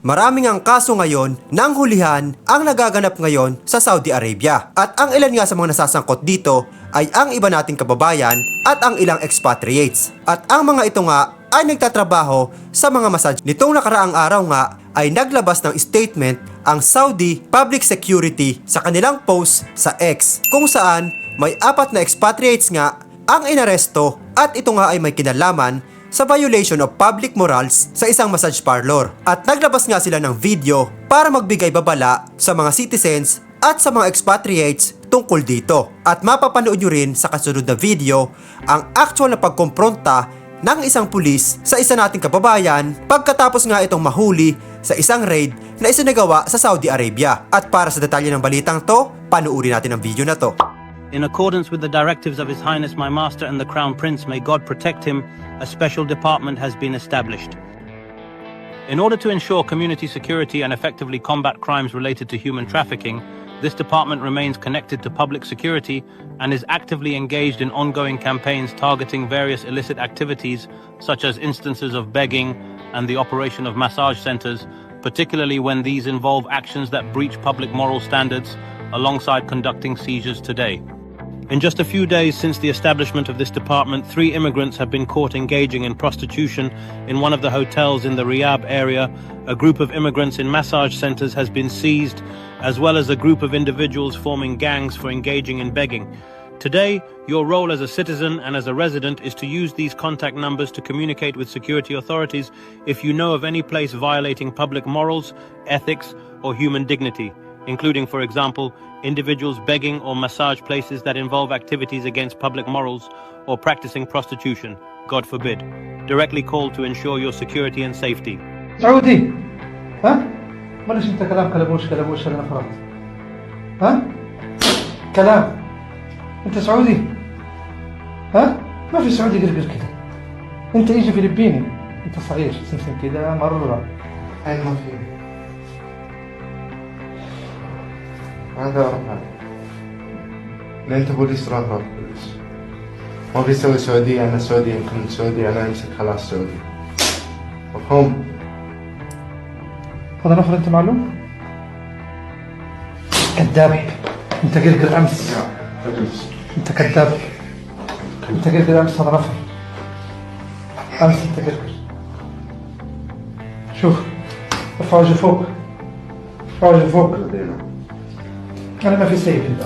Maraming ang kaso ngayon ng hulihan ang nagaganap ngayon sa Saudi Arabia. At ang ilan nga sa mga nasasangkot dito ay ang iba nating kababayan at ang ilang expatriates. At ang mga ito nga ay nagtatrabaho sa mga massage. Nitong nakaraang araw nga ay naglabas ng statement ang Saudi Public Security sa kanilang post sa X kung saan may apat na expatriates nga ang inaresto at ito nga ay may kinalaman sa violation of public morals sa isang massage parlor. At naglabas nga sila ng video para magbigay babala sa mga citizens at sa mga expatriates tungkol dito. At mapapanood nyo rin sa kasunod na video ang actual na pagkompronta ng isang pulis sa isa nating kababayan pagkatapos nga itong mahuli sa isang raid na isinagawa sa Saudi Arabia. At para sa detalye ng balitang to, panuuri natin ang video na to. In accordance with the directives of His Highness my Master and the Crown Prince, may God protect him, a special department has been established. In order to ensure community security and effectively combat crimes related to human trafficking, this department remains connected to public security and is actively engaged in ongoing campaigns targeting various illicit activities, such as instances of begging and the operation of massage centers, particularly when these involve actions that breach public moral standards, alongside conducting seizures today. In just a few days since the establishment of this department, three immigrants have been caught engaging in prostitution in one of the hotels in the Riyadh area. A group of immigrants in massage centers has been seized, as well as a group of individuals forming gangs for engaging in begging. Today, your role as a citizen and as a resident is to use these contact numbers to communicate with security authorities if you know of any place violating public morals, ethics, or human dignity, including, for example, individuals begging or massage places that involve activities against public morals or practicing prostitution, God forbid. Directly call to ensure your security and safety. سعودي ها؟ بلاش انت كلام كلبوش كلبوش انا فرط ها؟ كلام انت سعودي ها؟ ما في سعودي قرقر كذا انت يجي فلبيني انت صغير سمسم كذا مرة أين ما في هذا رفعت أنت بوليس ليش بوليس ما بيسوي سعودية أنا سعودي يمكن سعودي أنا أمسك خلاص سعودي. مفهوم؟ هذا الآخر أنت معلوم؟ كذاب. أنت قلقل أمس. أنت كذاب. أنت قلقل أمس هذا نفر أمس أنت قلت شوف. ارفع وجهي فوق ارفع وجهي فوق Ano ba save it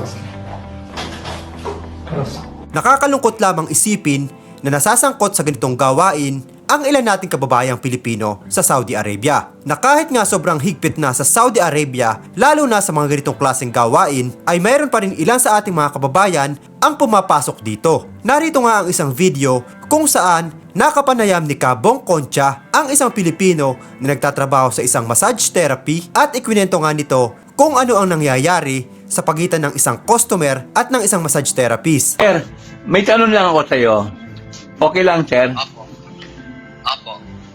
Nakakalungkot lamang isipin na nasasangkot sa ganitong gawain ang ilan nating kababayang Pilipino sa Saudi Arabia. Na kahit nga sobrang higpit na sa Saudi Arabia, lalo na sa mga ganitong klaseng gawain, ay mayroon pa rin ilan sa ating mga kababayan ang pumapasok dito. Narito nga ang isang video kung saan nakapanayam ni Kabong Concha ang isang Pilipino na nagtatrabaho sa isang massage therapy at ikwinento nga nito kung ano ang nangyayari sa pagitan ng isang customer at ng isang massage therapist. Sir, may tanong lang ako sa'yo. Okay lang, sir. Opo. Opo.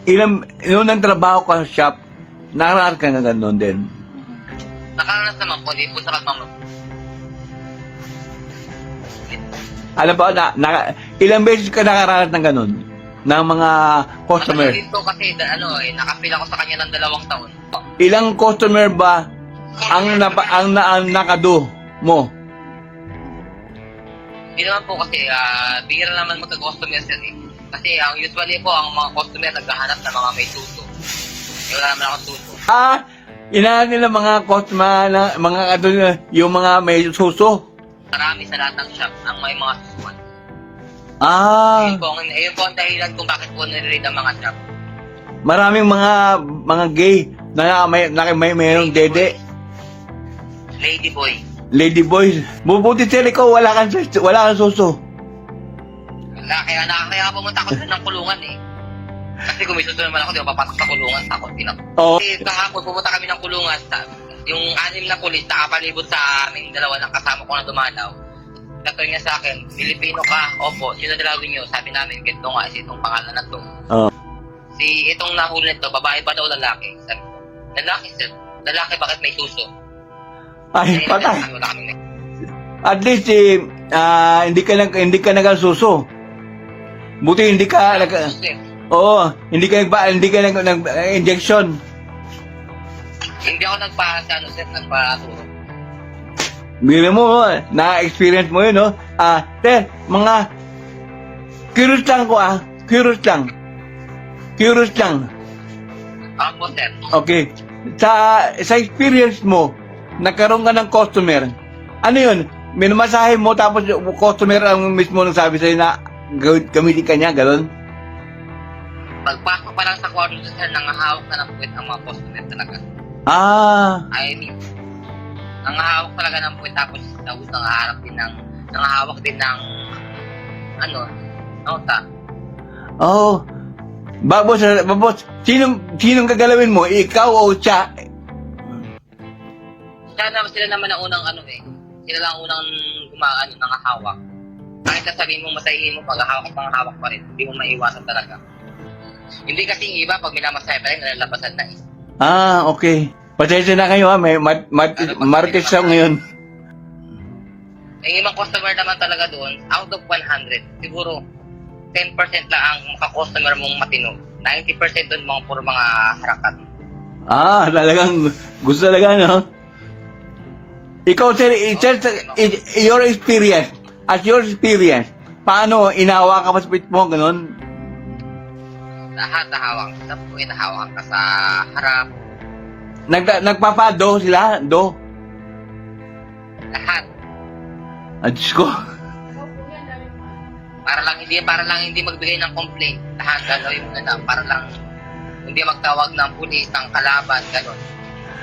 Ilang, noong nagtrabaho ka sa shop, nakararat ka na gano'n din. Nakaranas naman po, di po sa kagmamag. Alam ba, na, na, ilang beses ka nakararat ng gano'n? Ng mga customer? Ano dito kasi, da- ano eh, nakapila ko sa kanya ng dalawang taon. Ilang customer ba ang, napa, ang, na, ang nakado mo? Hindi naman po kasi, ah, bihira naman magka-customer sir eh. Kasi ang usually po, ang mga customer naghahanap ng mga may tuto. Eh, wala naman akong tuto. Ah, inahan nila mga customer, na, mga ano, yung mga may suso. Marami sa lahat ng shop ang may mga susuan. Ah, Ayun po, ang, ayun po ang dahilan kung bakit po nire ang mga shop. maraming mga mga gay na may, na, may mayroong dede. Lady boy. Lady boys, bubuti sir ikaw, wala kang, sus- wala kang suso. Kaya, kaya, na, kaya pumunta ako doon ng kulungan eh. Kasi kung may susunod naman ako, di ba papasok sa kulungan, takot din ako. Oo. Kasi kahapon pumunta kami ng kulungan, sa, yung anim na pulis nakapalibot sa aming dalawa ng kasama ko na dumalaw. Sabi niya sa akin, Filipino ka? Opo, sino dalawin niyo? Sabi namin, ganito nga, si itong pangalan na to. Oo. Si itong nahuli nito, babae ba daw lalaki? Sabi ko, lalaki sir. Lalaki, bakit may suso? Ay, Eh, patay. At least, eh, ah, hindi ka nag, hindi ka nagsuso. Buti hindi ka nag, eh. oo, hindi ka nag, hindi ka nag, nag, injection. Hindi ako nagpa, sa ano, sir, nagpaturo. Bigyan mo, na-experience mo yun, no? Ah, te, mga, curious lang ko, ah. Curious lang. Curious lang. Ako, sir. Okay. Sa, sa experience mo, nagkaroon ka ng customer, ano yun? Minamasahe mo tapos yung customer ang mismo nang sabi sa'yo na gamitin ka niya, gano'n? Pagpasok pa lang sa kwarto, sir, nangahawak na ng puwet ang mga customer talaga. Ah, I mean, nangahawak talaga ng puwet tapos tapos nangaharap din ng, nangahawak din ng, ano, nota. oh. Babos, babos, sinong, sinong gagalawin mo? Ikaw o siya? Naman, sila naman ang unang ano eh. Sila lang ang unang gumaano ng hawak. Kahit sasabihin mo masahin mo, pag hawak pang hawak pa rin. Hindi mo maiwasan talaga. Hindi kasi iba, pag minamasahe pa rin, nalalabasan na eh. Ah, okay. Pasensya na kayo ha, may mat, mat, market siya ngayon. Yung ibang customer naman talaga doon, out of 100, siguro 10% lang ang maka-customer mong matino. 90% doon mga puro mga harakat. Ah, talagang gusto talaga, no? Ikaw, sir, sir, your experience, as your experience, paano inawa ka pa sa pit mo, ganun? Lahat nahawak sa puwet, nahawak ka sa harap. Nag, nagpapado sila, do? Lahat. Ah, Diyos ko. Para lang hindi para lang hindi magbigay ng complaint. Lahat gagawin mo na lang para lang hindi magtawag ng pulis, ng kalaban, gano'n.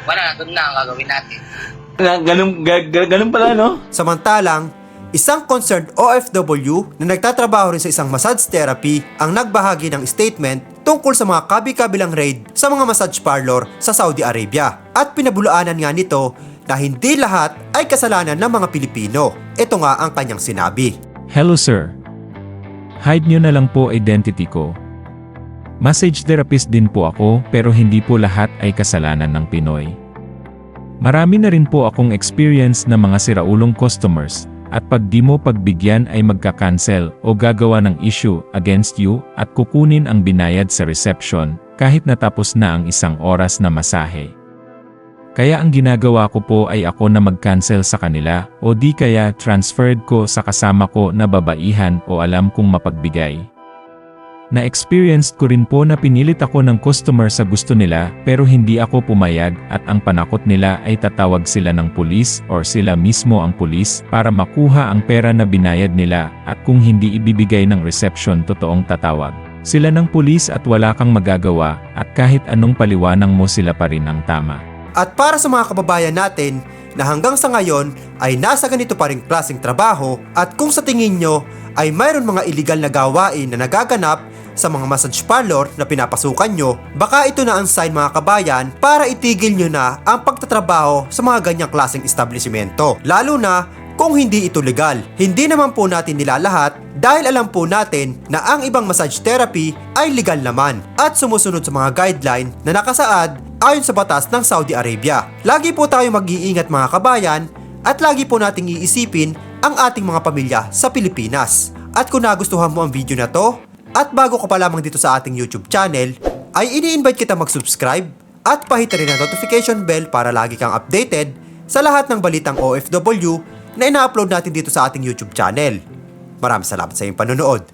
Wala na, doon na ang gagawin natin. Ganun, ga- ga- ganun pala, no? Samantalang, isang concerned OFW na nagtatrabaho rin sa isang massage therapy ang nagbahagi ng statement tungkol sa mga kabi-kabilang raid sa mga massage parlor sa Saudi Arabia. At pinabulaanan nga nito na hindi lahat ay kasalanan ng mga Pilipino. Ito nga ang kanyang sinabi. Hello sir. Hide nyo na lang po identity ko. Massage therapist din po ako pero hindi po lahat ay kasalanan ng Pinoy. Marami na rin po akong experience na mga siraulong customers at pag di mo pagbigyan ay magka-cancel o gagawa ng issue against you at kukunin ang binayad sa reception kahit natapos na ang isang oras na masahe. Kaya ang ginagawa ko po ay ako na mag-cancel sa kanila o di kaya transferred ko sa kasama ko na babaihan o alam kong mapagbigay. Na-experienced ko rin po na pinilit ako ng customer sa gusto nila pero hindi ako pumayag at ang panakot nila ay tatawag sila ng pulis or sila mismo ang pulis para makuha ang pera na binayad nila at kung hindi ibibigay ng reception totoong tatawag. Sila ng pulis at wala kang magagawa at kahit anong paliwanang mo sila pa rin ang tama. At para sa mga kababayan natin na hanggang sa ngayon ay nasa ganito pa ring klaseng trabaho at kung sa tingin nyo ay mayroon mga illegal na gawain na nagaganap sa mga massage parlor na pinapasukan nyo, baka ito na ang sign mga kabayan para itigil nyo na ang pagtatrabaho sa mga ganyang klaseng establishmento. Lalo na kung hindi ito legal. Hindi naman po natin nilalahat dahil alam po natin na ang ibang massage therapy ay legal naman at sumusunod sa mga guideline na nakasaad ayon sa batas ng Saudi Arabia. Lagi po tayo mag-iingat mga kabayan at lagi po nating iisipin ang ating mga pamilya sa Pilipinas. At kung nagustuhan mo ang video na to, at bago ka pa lamang dito sa ating YouTube channel, ay ini-invite kita mag-subscribe at pahita rin ang notification bell para lagi kang updated sa lahat ng balitang OFW na ina-upload natin dito sa ating YouTube channel. Maraming salamat sa iyong panonood.